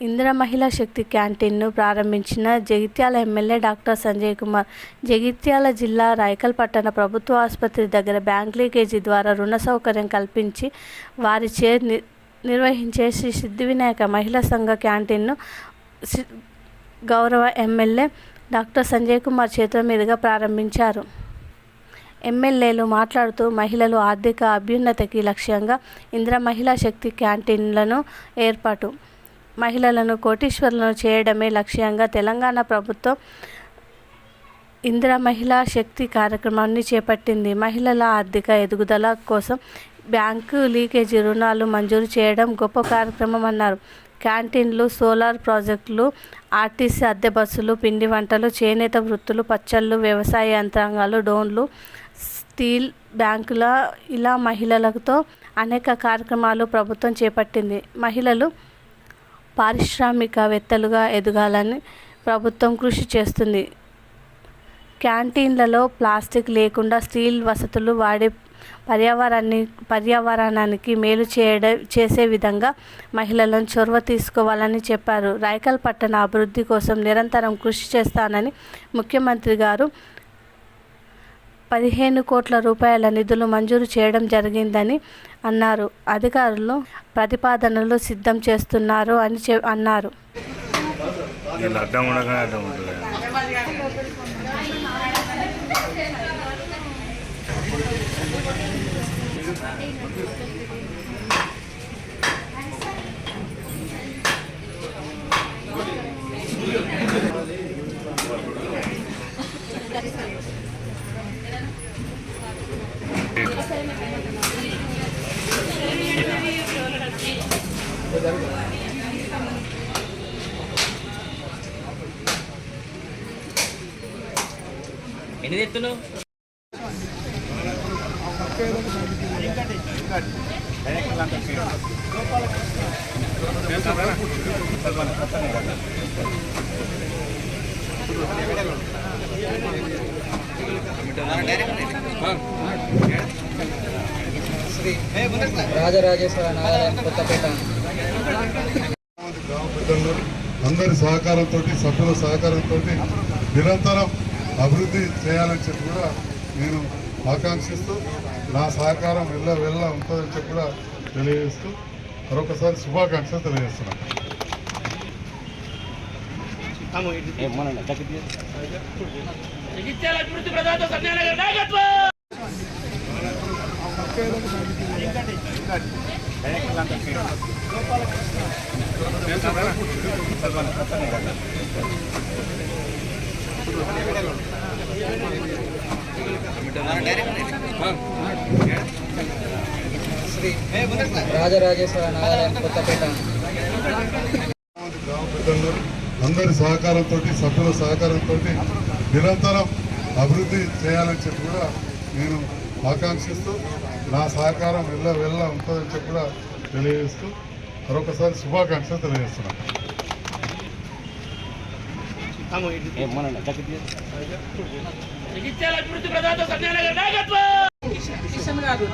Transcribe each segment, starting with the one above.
ఇందిర మహిళా శక్తి క్యాంటీన్ను ప్రారంభించిన జగిత్యాల ఎమ్మెల్యే డాక్టర్ సంజయ్ కుమార్ జగిత్యాల జిల్లా రాయకల్ పట్టణ ప్రభుత్వ ఆసుపత్రి దగ్గర బ్యాంక్ లీకేజీ ద్వారా రుణ సౌకర్యం కల్పించి వారిచే ని నిర్వహించే శ్రీ సిద్ధి వినాయక మహిళా సంఘ క్యాంటీన్ను గౌరవ ఎమ్మెల్యే డాక్టర్ సంజయ్ కుమార్ చేతుల మీదుగా ప్రారంభించారు. ఎమ్మెల్యేలు మాట్లాడుతూ మహిళలు ఆర్థిక అభ్యున్నతికి లక్ష్యంగా ఇందిర మహిళా శక్తి క్యాంటీన్లను ఏర్పాటు మహిళలను కోటీశ్వరులను చేయడమే లక్ష్యంగా తెలంగాణ ప్రభుత్వం ఇందిరా మహిళా శక్తి కార్యక్రమాన్ని చేపట్టింది. మహిళల ఆర్థిక ఎదుగుదల కోసం బ్యాంకు లీకేజీ రుణాలు మంజూరు చేయడం గొప్ప కార్యక్రమం అన్నారు. క్యాంటీన్లు సోలార్ ప్రాజెక్టులు ఆర్టీసీ అద్దె బస్సులు పిండి వంటలు చేనేత వృత్తులు పచ్చళ్ళు వ్యవసాయ యంత్రాంగాలు డోన్లు స్టీల్ బ్యాంకుల ఇలా మహిళలతో అనేక కార్యక్రమాలు ప్రభుత్వం చేపట్టింది. మహిళలు పారిశ్రామికవేత్తలుగా ఎదగాలని ప్రభుత్వం కృషి చేస్తుంది. క్యాంటీన్లలో ప్లాస్టిక్ లేకుండా స్టీల్ వసతులు వాడే పర్యావరణాన్ని పర్యావరణానికి మేలు చేయడం చేసే విధంగా మహిళలను చొరవ తీసుకోవాలని చెప్పారు. రాయకల్ పట్టణ అభివృద్ధి కోసం నిరంతరం కృషి చేస్తానని ముఖ్యమంత్రి గారు పదిహేను కోట్ల రూపాయల నిధులు మంజూరు చేయడం జరిగిందని అన్నారు. అధికారులు ప్రతిపాదనలు సిద్ధం చేస్తున్నారు అని చె అన్నారు. ఎన్ని తెస్తున్నావు రాజరాజేశ్వర నారాయణ కొత్తపేట. అందరి సహకారంతో సభ్యుల సహకారంతో నిరంతరం అభివృద్ధి చేయాలని చెప్పి కూడా నేను ఆకాంక్షిస్తూ నా సహకారం వెళ్ళ వెళ్ళ ఉంటుందని చెప్పి కూడా తెలియజేస్తూ మరొకసారి శుభాకాంక్షలు తెలియజేస్తున్నాను. నాయకత్వం రాజరాజేశ్వర నారాయణ కొత్తపేట. గ్రామ అందరి సహకారంతో సభ్యుల సహకారంతో నిరంతరం అభివృద్ధి చేయాలని చెప్పి కూడా నేను ఆకాంక్షిస్తూ నా సహకారం వెళ్ళ వెళ్ళ ఉంటుందని చెప్పి కూడా తెలియజేస్తూ మరొకసారి శుభాకాంక్షలు తెలియజేస్తున్నాను. కిషన్ గారు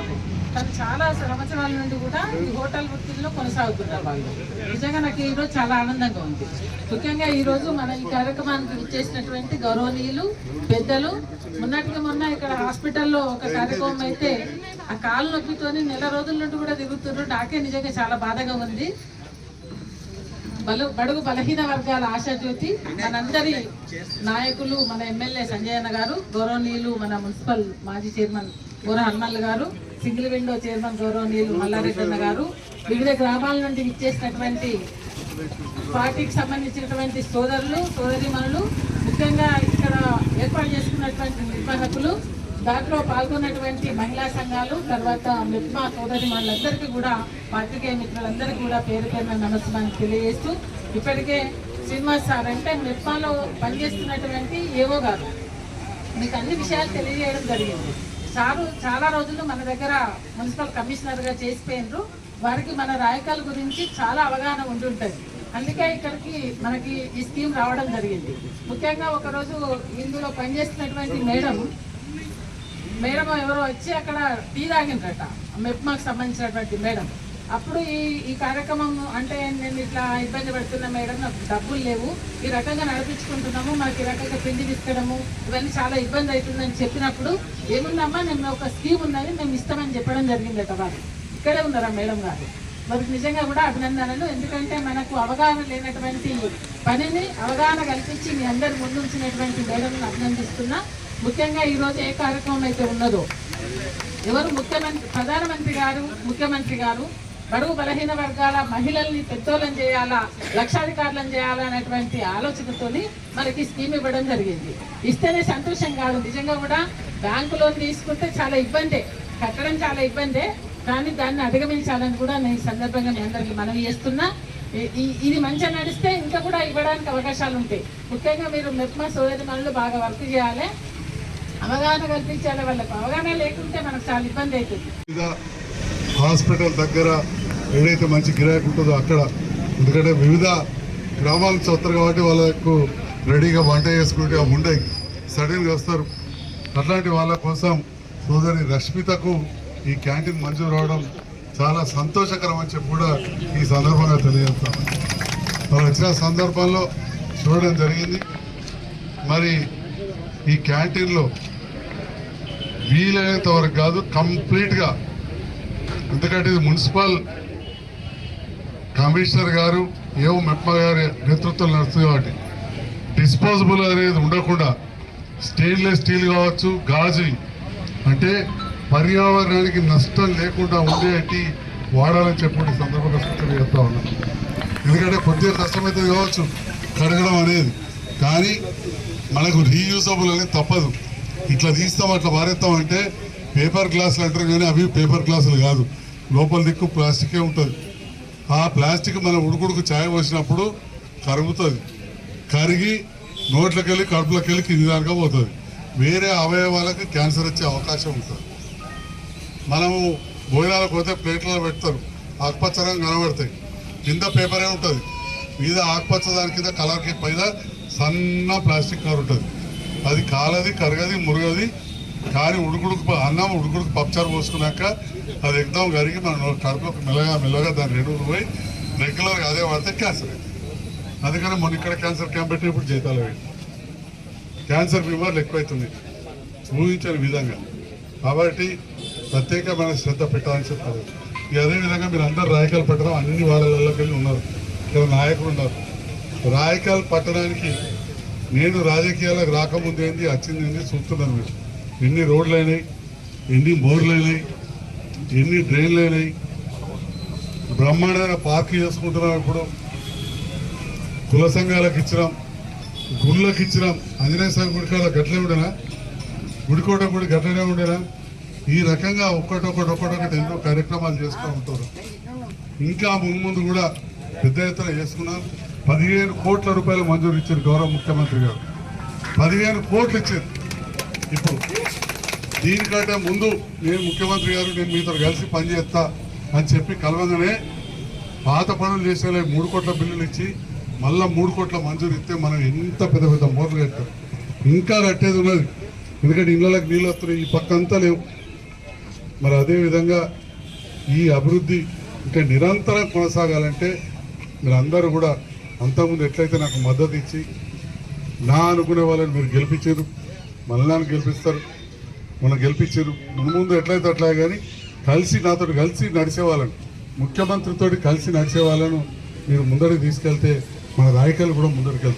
తను చాలా సంవత్సరాల నుండి కూడా ఈ హోటల్ వృత్తిలో కొనసాగుతున్నారు వాళ్ళు. నిజంగా నాకు ఈ రోజు చాలా ఆనందంగా ఉంది. ముఖ్యంగా ఈ రోజు మన ఈ కార్యక్రమానికి ఇచ్చేసినటువంటి గౌరవనీయులు పెద్దలు. మొన్నటికి మొన్న ఇక్కడ హాస్పిటల్లో ఒక కార్యక్రమం అయితే ఆ కాలు నొప్పితోని నెల రోజుల నుండి కూడా తిరుగుతున్నారు. నాకే నిజంగా చాలా బాధగా ఉంది. బలు బడుగు బలహీన వర్గాల ఆశాజ్యోతి మనందరి నాయకులు మన ఎమ్మెల్యే సంజయ్ అన్న గారు గౌరవనీయులు మన మున్సిపల్ మాజీ చైర్మన్ గోర హనుమల్ గారు సింగిల్ విండో చైర్మన్ గౌరవనీయులు మల్లారెడ్డి గారు. వివిధ గ్రామాల నుండి ఇచ్చేసినటువంటి పార్టీకి సంబంధించినటువంటి సోదరులు సోదరిమణులు ముఖ్యంగా ఇక్కడ ఏర్పాటు చేసుకున్నటువంటి నిర్వాహకులు దాంట్లో పాల్గొన్నటువంటి మహిళా సంఘాలు తర్వాత మిత్మా సోదరి వాళ్ళందరికీ కూడా పాత్రికేయ మిత్రులందరికీ కూడా పేరు పేరున నమస్కారం తెలియజేస్తూ ఇప్పటికే శ్రీనివాస్ సార్ అంటే మిత్మాలో పనిచేస్తున్నటువంటి ఏవో గారు. మీకు అన్ని విషయాలు తెలియజేయడం జరిగింది. సారు చాలా రోజులు మన దగ్గర మున్సిపల్ కమిషనర్గా చేసిపోయినరు. వారికి మన రాయకాల గురించి చాలా అవగాహన ఉంటుంటుంది అందుకే ఇక్కడికి మనకి ఈ స్కీమ్ రావడం జరిగింది. ముఖ్యంగా ఒకరోజు ఇందులో పనిచేస్తున్నటువంటి మేడం మేడం ఎవరో వచ్చి అక్కడ టీ తాగిండ్రట. మెప్మాకు సంబంధించినటువంటి మేడం. అప్పుడు ఈ ఈ కార్యక్రమం అంటే నేను ఇట్లా ఇబ్బంది పడుతున్నా మేడం నాకు డబ్బులు లేవు. ఈ రకంగా నడిపించుకుంటున్నాము. మాకు ఈ రకంగా పిండి తీసుకోవడము ఇవన్నీ చాలా ఇబ్బంది అవుతుందని చెప్పినప్పుడు ఏముందమ్మా మేము ఒక స్కీమ్ ఉన్నది మేము ఇస్తామని చెప్పడం జరిగిందట వారు ఇక్కడే ఉన్నారా మేడం గారు? మరి నిజంగా కూడా అభినందనలు. ఎందుకంటే మనకు అవగాహన లేనటువంటి పనిని అవగాహన కల్పించి మీ అందరి ముందుంచినటువంటి మేడంను అభినందిస్తున్నా. ముఖ్యంగా ఈరోజు ఏ కార్యక్రమం అయితే ఉన్నదో ఎవరు ముఖ్యమంత్రి ప్రధానమంత్రి గారు ముఖ్యమంత్రి గారు బడుగు బలహీన వర్గాల మహిళల్ని పెద్దోళ్ళని చేయాలా లక్షాధికారులను చేయాలా అనేటువంటి ఆలోచనతోని మనకి స్కీమ్ ఇవ్వడం జరిగింది. ఇస్తేనే సంతోషం కాదు. నిజంగా కూడా బ్యాంకు లోన్ తీసుకుంటే చాలా ఇబ్బందే. కట్టడం చాలా ఇబ్బందే. కానీ దాన్ని అధిగమించాలని కూడా నేను సందర్భంగా మీ అందరికీ మనవి చేస్తున్నా. ఇది మంచిగా నడిస్తే ఇంకా కూడా ఇవ్వడానికి అవకాశాలు ఉంటాయి. ముఖ్యంగా మీరు మెప్మా సోదరి బాగా వర్క్ చేయాలి. అవగాహన కల్పించాలి. వాళ్ళకు అవగాహన లేకుంటే మనకు చాలా ఇబ్బంది అవుతుంది. హాస్పిటల్ దగ్గర ఏదైతే మంచి గిరాకీ ఉంటుందో అక్కడ ఎందుకంటే వివిధ గ్రామాలు నుంచి వస్తారు కాబట్టి వాళ్ళకు రెడీగా వంట చేసుకుంటే అవి ఉండయి. సడన్గా వస్తారు. అట్లాంటి వాళ్ళ కోసం సోదరి రష్మితకు ఈ క్యాంటీన్ మంజూరు అవడం చాలా సంతోషకరం అని చెప్పి కూడా ఈ సందర్భంగా తెలియజేస్తాను వాళ్ళు వచ్చిన సందర్భంలో చూడడం జరిగింది. మరి ఈ క్యాంటీన్లో వీలైనంత వరకు కాదు కంప్లీట్గా ఎందుకంటే ఇది మున్సిపల్ కమిషనర్ గారు ఏవో మెప్మా గారి నేతృత్వం నడుస్తుంది కాబట్టి. డిస్పోజబుల్ అనేది ఉండకుండా స్టెయిన్లెస్ స్టీల్ కావచ్చు గాజు అంటే పర్యావరణానికి నష్టం లేకుండా ఉండేటి వాడాలని చెప్పండి సందర్భంగా సూచన చెప్తా ఉన్నాం. ఎందుకంటే కొద్దిగా కష్టమవుతుంది కావచ్చు కడగడం అనేది. కానీ మనకు రీయూజబుల్ అనేది తప్పదు. ఇట్లా తీస్తాం అట్లా పారేస్తాం అంటే పేపర్ గ్లాసులు అంటారు కానీ అవి పేపర్ గ్లాసులు కాదు. లోపల దిక్కు ప్లాస్టికే ఉంటుంది. ఆ ప్లాస్టిక్ మనం ఉడుకుడుకు ఛాయ పోసినప్పుడు కరుగుతుంది. కరిగి నోట్లోకి వెళ్ళి కడుపులోకి వెళ్ళి కింది దానిగా పోతుంది. వేరే అవయవాలకు క్యాన్సర్ వచ్చే అవకాశం ఉంటుంది. మనము భోజనాలకు పోతే ప్లేట్లలో పెడతారు. ఆకుపచ్చ రంగు కనబడతాయి. కింద పేపరే ఉంటుంది. మీద ఆకుపచ్చ దాని కింద కలర్కి పైన సన్న ప్లాస్టిక్ కవర్ ఉంటుంది. అది కాలది కరగది మురగది కానీ ఉడుకుడుకు అన్నం ఉడుకుడుకు పప్చారు పోసుకున్నాక అది ఎగ్దాం కరిగి మన నో- కడుపులోకి మెల్లగా మెల్లగా దాని రెండు పోయి రెగ్యులర్గా అదే వాడితే క్యాన్సర్ అవుతుంది అందుకని మొన్న ఇక్కడ క్యాన్సర్ క్యాంప్ పెట్టినప్పుడు జీతాలు వేయండి క్యాన్సర్ బీమార్లు ఎక్కువైతుంది. ఊహించని విధంగా. కాబట్టి ప్రత్యేకమైన శ్రద్ధ పెట్టాలని చెప్తారు ఇక అదేవిధంగా మీరు అందరు రాయకాలు పట్టడం అన్ని వాళ్ళలోకి వెళ్ళి ఉన్నారు. ఇక్కడ నాయకులు ఉన్నారు. రాయకాల్ పట్టడానికి నేను రాజకీయాలకు రాకముందు ఏంది వచ్చింది ఏంది చూస్తున్నాను మీరు. ఎన్ని రోడ్లు అయినాయి ఎన్ని బోర్లు అయినాయి ఎన్ని డ్రైన్లు అయినాయి బ్రహ్మాండమైన పార్క్ చేసుకుంటున్నాం ఇప్పుడు. కుల సంఘాలకు ఇచ్చినాం గుళ్ళకి ఇచ్చినాం. ఆంజనేయ స్వామి గుడికాడ గట్లే ఉండేనా? గుడికోట గుడి గట్లనే ఉండేనా? ఈ రకంగా ఒక్కటొక్కటి ఒక్కటొక్కటి ఎన్నో కార్యక్రమాలు చేస్తూ ఉంటారు. ఇంకా ముందు కూడా పెద్ద ఎత్తున చేసుకున్నాం. పదిహేను కోట్ల రూపాయలు మంజూరు ఇచ్చారు గౌరవ ముఖ్యమంత్రి గారు. పదిహేను కోట్లు ఇచ్చారు. ఇప్పుడు దీనికంటే ముందు నేను ముఖ్యమంత్రి గారు నేను మీతో కలిసి పనిచేస్తా అని చెప్పి కలవగానే పాత పనులు చేసేలా మూడు కోట్ల బిల్లులు ఇచ్చి మళ్ళీ మూడు కోట్ల మంజూరు ఇస్తే మనం ఎంత పెద్ద పెద్ద మోర్లు కట్టాం. ఇంకా కట్టేది ఉన్నది. ఎందుకంటే ఇళ్ళకి నీళ్ళు వస్తున్నాయి ఈ పక్క అంతా లేవు. మరి అదేవిధంగా ఈ అభివృద్ధి ఇంకా నిరంతరం కొనసాగాలంటే మీరు అందరూ కూడా అంతకుముందు ఎట్లయితే నాకు మద్దతు ఇచ్చి నా అనుకునే వాళ్ళని మీరు గెలిపించారు మళ్ళీ గెలిపిస్తారు. మనం గెలిపించారు. ముందు ముందు ఎట్లయితే అట్లా కానీ కలిసి నాతో కలిసి నడిచేవాళ్ళను. ముఖ్యమంత్రితో కలిసి నడిచే వాళ్ళను మీరు ముందరికి తీసుకెళ్తే మన రాయకాలు కూడా ముందరికి వెళ్తారు